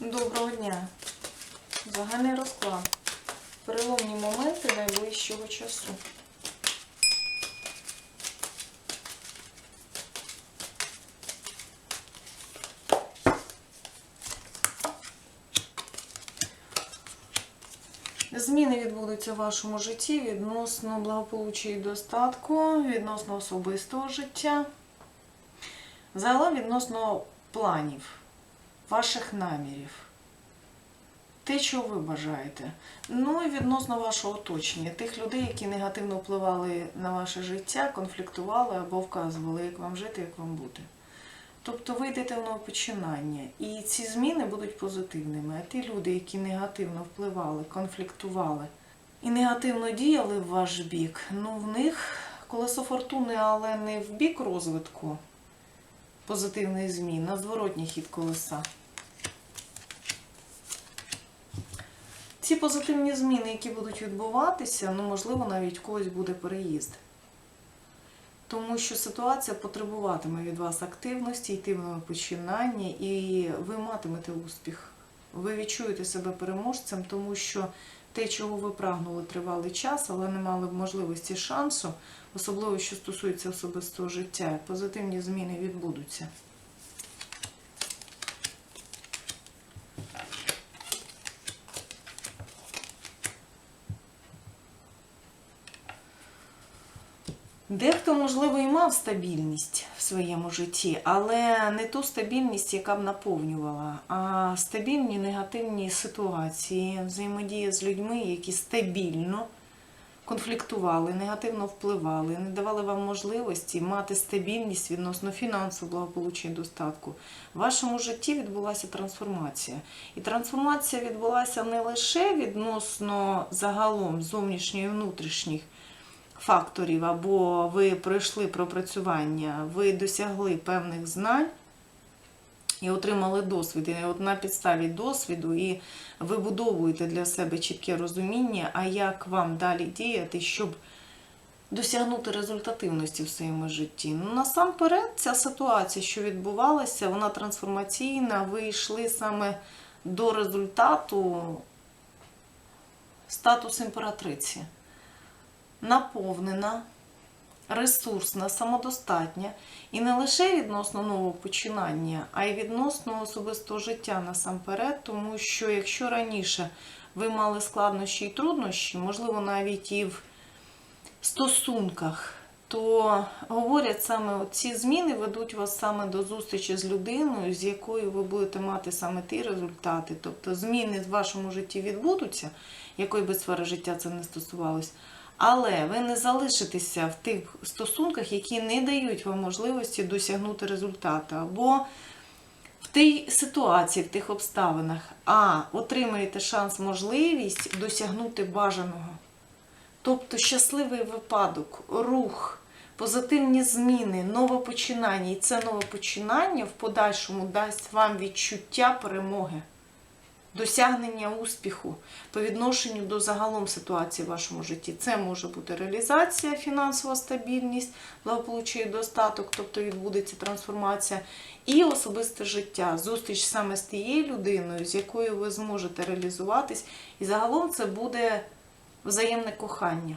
Доброго дня. Загальний розклад. Переломні моменти найближчого часу. Зміни відбудуться в вашому житті відносно благополуччя і достатку, відносно особистого життя. Загалом відносно планів, ваших намірів. Те, що ви бажаєте. Ну і відносно вашого оточення, тих людей, які негативно впливали на ваше життя, конфліктували або вказували, як вам жити, як вам бути. Тобто ви йдете в новопочинання, і ці зміни будуть позитивними. А ті люди, які негативно впливали, конфліктували і негативно діяли в ваш бік, ну в них колесо фортуни, але не в бік розвитку позитивних змін, а зворотній хід колеса. Ці позитивні зміни, які будуть відбуватися, ну, можливо, навіть когось буде переїзд. Тому що ситуація потребуватиме від вас активності, йтимного починання, і ви матимете успіх. Ви відчуєте себе переможцем, тому що те, чого ви прагнули тривалий час, але не мали б можливості шансу, особливо що стосується особистого життя, позитивні зміни відбудуться. Дехто, можливо, і мав стабільність в своєму житті, але не ту стабільність, яка б наповнювала, а стабільні негативні ситуації, взаємодія з людьми, які стабільно конфліктували, негативно впливали, не давали вам можливості мати стабільність відносно фінансового благополуччя і достатку. В вашому житті відбулася трансформація. І трансформація відбулася не лише відносно загалом зовнішніх і внутрішніх факторів, або ви пройшли пропрацювання, ви досягли певних знань і отримали досвід. І от на підставі досвіду і вибудовуєте для себе чітке розуміння, а як вам далі діяти, щоб досягнути результативності в своєму житті. Ну, насамперед, ця ситуація, що відбувалася, вона трансформаційна, ви йшли саме до результату статус імператриці наповнена, ресурсна, самодостатня і не лише відносно нового починання, а й відносно особистого життя насамперед, тому що якщо раніше ви мали складнощі і труднощі, можливо, навіть і в стосунках, то говорять саме ці зміни ведуть вас саме до зустрічі з людиною, з якою ви будете мати саме ті результати. Тобто зміни в вашому житті відбудуться, якої би сфери життя це не стосувалось. Але ви не залишитеся в тих стосунках, які не дають вам можливості досягнути результату, або в тій ситуації, в тих обставинах, а отримаєте шанс, можливість досягнути бажаного. Тобто щасливий випадок, рух, позитивні зміни, нове починання. І це нове починання в подальшому дасть вам відчуття перемоги досягнення успіху по відношенню до загалом ситуації в вашому житті. Це може бути реалізація, фінансова стабільність, благополуччя і достаток, тобто відбудеться трансформація, і особисте життя, зустріч саме з тією людиною, з якою ви зможете реалізуватись. І загалом це буде взаємне кохання.